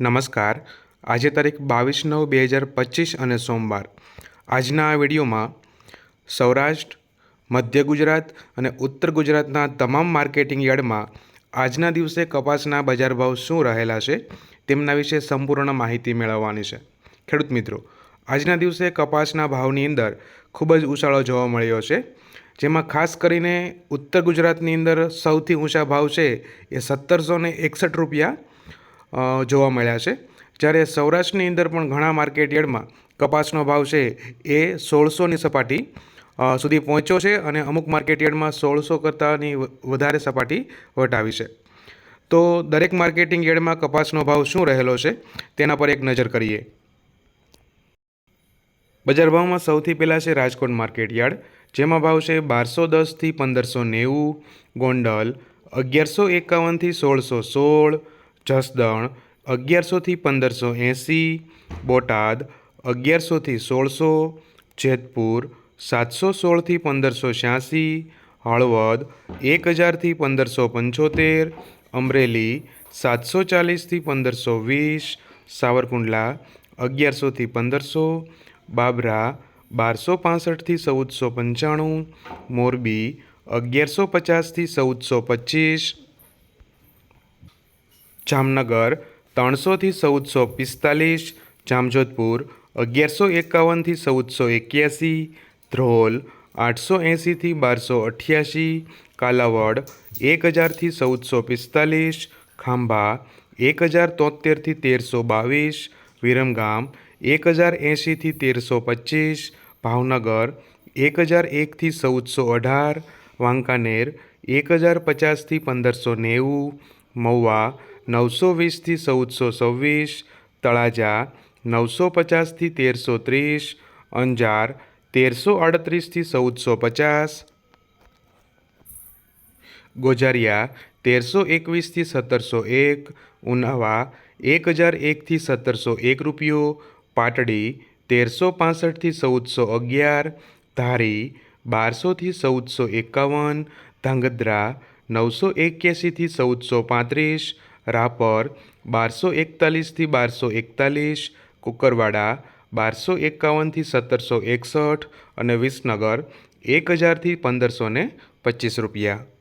નમસ્કાર. આજે તારીખ બાવીસ નવ બે હજાર પચીસ અને સોમવાર. આજના આ વિડીયોમાં સૌરાષ્ટ્ર, મધ્ય ગુજરાત અને ઉત્તર ગુજરાતના તમામ માર્કેટિંગ યાર્ડમાં આજના દિવસે કપાસના બજાર ભાવ શું રહેલા છે તેમના વિશે સંપૂર્ણ માહિતી મેળવવાની છે. ખેડૂત મિત્રો, આજના દિવસે કપાસના ભાવની અંદર ખૂબ જ ઉછાળો જોવા મળ્યો છે, જેમાં ખાસ કરીને ઉત્તર ગુજરાતની અંદર સૌથી ઊંચા ભાવ છે એ સત્તરસો એકસઠ રૂપિયા જોવા મળ્યા છે. જ્યારે સૌરાષ્ટ્રની અંદર પણ ઘણા માર્કેટ યાર્ડમાં કપાસનો ભાવ છે એ સોળસોની સપાટી સુધી પહોંચ્યો છે અને અમુક માર્કેટ યાર્ડમાં સોળસો કરતાંની વધારે સપાટી વટાવી છે. તો દરેક માર્કેટિંગ યાર્ડમાં કપાસનો ભાવ શું રહેલો છે તેના પર એક નજર કરીએ. બજાર ભાવમાં સૌથી પહેલાં છે રાજકોટ માર્કેટ યાર્ડ જેમાં ભાવ છે બારસો દસથી પંદરસો નેવું, ગોંડલ અગિયારસો એકાવનથી સોળસો સોળ જસદણ, અગિયારસોથી પંદરસો એંસી, બોટાદ, અગિયારસોથી સોળસો, જેતપુર, સાતસો સોળથી પંદરસો છ્યાસી, હળવદ એક હજારથી પંદરસો પંચોતેર, અમરેલી, સાતસો ચાલીસથી પંદરસો વીસ, સાવરકુંડલા, અગિયારસોથી પંદરસો, બાબરા, બારસો પાસઠથી ચૌદસો પંચાણું, મોરબી, અગિયારસો પચાસથી ચૌદસો પચીસ જામનગર, ત્રણસોથી ચૌદસો પિસ્તાલીસ, જામજોધપુર, અગિયારસો એકાવનથી ચૌદસો એક્યાસી, ધ્રોલ, આઠસો એંસીથી બારસો અઠ્યાસી, કાલાવડ એક હજારથી ચૌદસો પિસ્તાલીસ, ખાંભા એક હજાર તોતેરથી તેરસો બાવીસ, વિરમગામ એક હજાર એંશીથી તેરસો પચીસ, ભાવનગર એક હજાર એકથી ચૌદસો અઢાર, વાંકાનેર એક હજાર પચાસથી પંદરસો નેવું, મહુવા નવસો વીસથી ચૌદસો છવ્વીસ, તળાજા નવસો પચાસથી તેરસો ત્રીસ, અંજાર તેરસો અડત્રીસથી ચૌદસો પચાસ, ગોજારિયા તેરસો એકવીસથી સત્તરસો એક, ઉનાવા એક હજાર એકથી સત્તરસો એક રૂપિયો, પાટડી તેરસો પાસઠથી ચૌદસો અગિયાર, ધારી બારસોથી ચૌદસો એકાવન, ધાંગધ્રા નવસો એક્યાસીથી ચૌદસો પાંત્રીસ રાપર બારસો એકતાલીસથી બારસો એકતાલીસ, કુકરવાડા બારસો એકાવનથી સત્તરસો એકસઠ અને વિસનગર એક હજારથી પંદરસો ને પચીસ રૂપિયા.